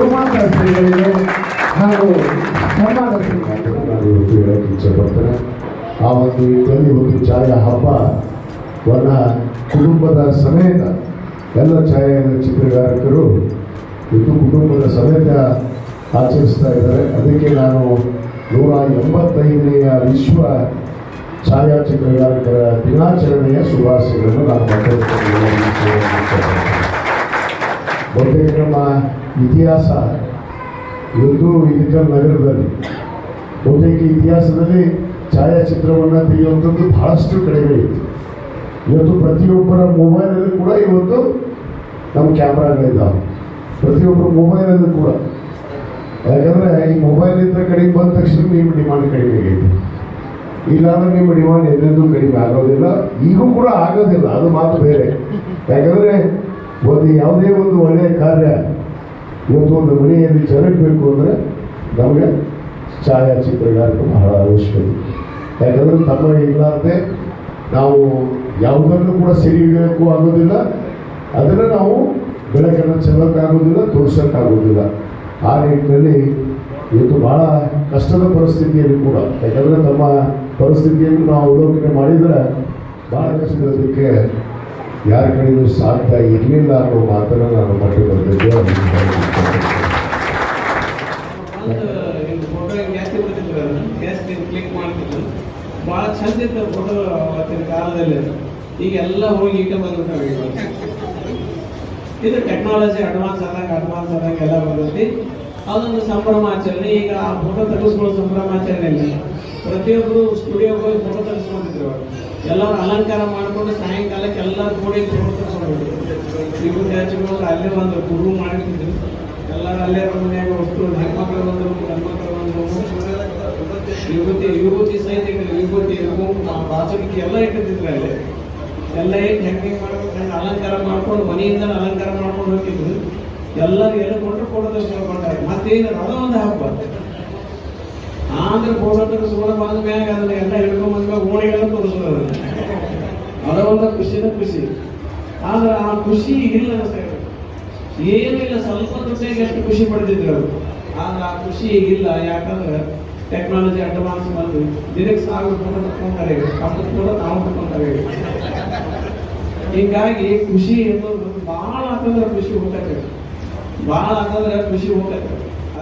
ಬಹುಮಾನ ಹಾಗೂ ಸನ್ಮಾನ ಶ್ರೀಗಳಿಗೆ ಹೇಳಕ್ಕೆ ಇಚ್ಛೆಪಡ್ತೇನೆ ಆ ಒಂದು ಇದರಲ್ಲಿ ಒಂದು ಛಾಯಾ ಹಬ್ಬವನ್ನ ಕುಟುಂಬದ ಸಮೇತ ಎಲ್ಲ ಛಾಯಾ ಚಿತ್ರಗಾರಕರು ಇದು ಕುಟುಂಬದ ಸಮೇತ ಆಚರಿಸ್ತಾ ಇದ್ದಾರೆ. ಅದಕ್ಕೆ ನಾನು ನೂರ ಎಂಬತ್ತೈದನೆಯ ವಿಶ್ವ ಛಾಯಾಚಿತ್ರಗಾರಕರ ದಿನಾಚರಣೆಯ ಶುಭಾಶಯಗಳನ್ನು ನಾನು ಬಹುತೇಕ ನಮ್ಮ ಇತಿಹಾಸ. ಇವತ್ತು ಇಳಕಲ್ ನಗರದಲ್ಲಿ ಬಹುತೇಕ ಇತಿಹಾಸದಲ್ಲಿ ಛಾಯಾಚಿತ್ರವನ್ನು ತೆಗೆಯುವಂಥದ್ದು ಬಹಳಷ್ಟು ಕಡಿಮೆ ಇತ್ತು. ಇವತ್ತು ಪ್ರತಿಯೊಬ್ಬರ ಮೊಬೈಲಲ್ಲಿ ಕೂಡ ಇವತ್ತು ನಮ್ಮ ಕ್ಯಾಮ್ರಾಗಳಿದ್ದಾವೆ ಪ್ರತಿಯೊಬ್ಬರ ಮೊಬೈಲಲ್ಲೂ ಕೂಡ. ಯಾಕಂದರೆ ಈ ಮೊಬೈಲ್ ಇದ್ದರೆ ಕಡಿಮೆ ಬಂದ ತಕ್ಷಣ ನಿಮ್ಮ ಡಿಮಾಂಡ್ ಕಡಿಮೆ ಆಗೈತೆ. ಇಲ್ಲಾಂದ್ರೆ ನಿಮ್ಮ ಡಿಮಾಂಡ್ ಎಲ್ಲೆಂದೂ ಕಡಿಮೆ ಆಗೋದಿಲ್ಲ. ಈಗೂ ಕೂಡ ಆಗೋದಿಲ್ಲ. ಅದು ಮಾತು ಬೇರೆ. ಯಾಕಂದರೆ ಒಂದು ಯಾವುದೇ ಒಂದು ಒಳ್ಳೆಯ ಕಾರ್ಯ ಇವತ್ತು ಒಂದು ಮನೆಯಲ್ಲಿ ಜರುಗಬೇಕು ಅಂದರೆ ನಮಗೆ ಛಾಯಾಚಿತ್ರಗಾರರು ಬಹಳ ಅವಶ್ಯಕತೆ ಯಾಕಂದರೆ ತಮ್ಮ ಇಲ್ಲಾರ್ದೆ ನಾವು ಯಾವುದನ್ನು ಕೂಡ ಸೆರೆ ಹಿಡಿಯೋಕ್ಕೂ ಆಗೋದಿಲ್ಲ. ಅದನ್ನು ನಾವು ಬೆಳಕನ್ನು ಚೆಲ್ಲೋಕ್ಕಾಗೋದಿಲ್ಲ ತೋರಿಸೋಕ್ಕಾಗೋದಿಲ್ಲ. ಆ ನಿಟ್ಟಿನಲ್ಲಿ ಇವತ್ತು ಭಾಳ ಕಷ್ಟದ ಪರಿಸ್ಥಿತಿಯಲ್ಲಿ ಕೂಡ, ಯಾಕಂದರೆ ತಮ್ಮ ಪರಿಸ್ಥಿತಿಯನ್ನು ನಾವು ಅವಲೋಕನೆ ಮಾಡಿದರೆ ಬಹಳ ಕಷ್ಟದಕ್ಕೆ ಯಾರ ಕಡೆಯೂ ಸಾಧ್ಯ ಇರಲಿಲ್ಲ ಅನ್ನೋ ಮಾತನ್ನು ನಾನು ಮಟ್ಟಿಗೆ ಬಂದಿದ್ದೆ ಭಾಳ ಚಂದ ಇತ್ತು ಫೋಟೋ ಅವತ್ತಿನ ಕಾಲದಲ್ಲಿ. ಈಗ ಎಲ್ಲ ಹೋಗಿ ಈಗ ಬಂದ್ಬಿಟ್ಟಾವೆ ಇದು ಟೆಕ್ನಾಲಜಿ ಅಡ್ವಾನ್ಸ್ ಆದಂಗೆ ಅಡ್ವಾನ್ಸ್ ಆದಂಗೆ ಎಲ್ಲ ಬಂದೈತಿ. ಅದೊಂದು ಸಂಭ್ರಮಾಚರಣೆ. ಈಗ ಆ ಫೋಟೋ ತೆಗೆಸ್ಕೊಳ್ಳೋ ಸಂಭ್ರಮಾಚರಣೆ ಇಲ್ಲ ಪ್ರತಿಯೊಬ್ಬರು ಸ್ಟುಡಿಯೋಗೆ ಹೋಗಿ ಫೋಟೋ ತೆಗೆಸ್ಕೊಂಡಿದ್ರು. ಎಲ್ಲರೂ ಅಲಂಕಾರ ಮಾಡಿಕೊಂಡು ಸಾಯಂಕಾಲಕ್ಕೆ ಎಲ್ಲರೂ ಕೂಡಿ ವಿಭೂತಿ ಹಚ್ಚಿಕೊಂಡು ಅಲ್ಲೇ ಒಂದು ಗುರು ಮಾಡಿರ್ತಿದ್ರು ಎಲ್ಲರೂ ಅಲ್ಲೇ ಮನೆಯಾಗ ಒಟ್ಟು ಹೆಣ್ಮಕ್ಳು ಬಂದರು ಹೆಣ್ಮಕ್ಳು ಬಂದರು. ವಿಭೂತಿ ವಿಭೂತಿ ಸಹಿತ ಯುವತಿ ಬಾಚುಕಿ ಎಲ್ಲ ಇಟ್ಟಿದ್ರು ಅಲ್ಲೇ. ಎಲ್ಲ ಇಟ್ಟು ಹೆಂಗೆ ಮಾಡ್ಬೇಕು ಅಲಂಕಾರ ಮಾಡ್ಕೊಂಡು ಮನೆಯಿಂದ ಅಲಂಕಾರ ಮಾಡ್ಕೊಂಡು ಹೋಗಿದ್ರು. ಎಲ್ಲರೂ ಎಲ್ಲ ಕೊಟ್ಟರು ಕೊಡೋದು ಮಾಡ್ತಾರೆ ಮತ್ತೇನು ಅದೊಂದು ಹಬ್ಬ. ಆಂಧ್ರ ಫೋಟೋ ತೆಗೆಸ್ಕೊಂಡು ಬಂದ ಮ್ಯಾಗ ಅದನ್ನ ಎಲ್ಲ ಹಿಡ್ಕೊಂಡ್ ಬಂದ ಓಣಿಗೆಲ್ಲ ತೋರಿಸೋದು ಅದನ್ನ. ಒಂದು ಖುಷಿನ ಖುಷಿ. ಆದ್ರೆ ಆ ಖುಷಿ ಇಲ್ಲ ಅನ್ಸ್ತಾ. ಏನಿಲ್ಲ ಸ್ವಲ್ಪ ದುಡ್ಡಿಗೆ ಎಷ್ಟು ಖುಷಿ ಪಡ್ತಿದ್ರು ಅವರು. ಆದ್ರೆ ಆ ಖುಷಿ ಈಗಿಲ್ಲ. ಯಾಕಂದ್ರೆ ಟೆಕ್ನಾಲಜಿ ಅಡ್ವಾನ್ಸ್ ಬಂದು ದಿನಕ್ಕೆ ಸಾವಿರ ಫೋಟೋ ತಕ್ಕೊಂತಾರೆ ಹತ್ತು ಕೂಡ ನಾವು ತಕ್ಕೊಂತಾರೆ ಹೀಗಾಗಿ ಖುಷಿ ಅನ್ನೋದು ಭಾಳ ಹಾಕಂದ್ರೆ ಖುಷಿ ಹೋಗ್ತೈತೆ ಭಾಳ ಹಾಕಂದ್ರೆ ಖುಷಿ ಹೋಗ್ತೈತೆ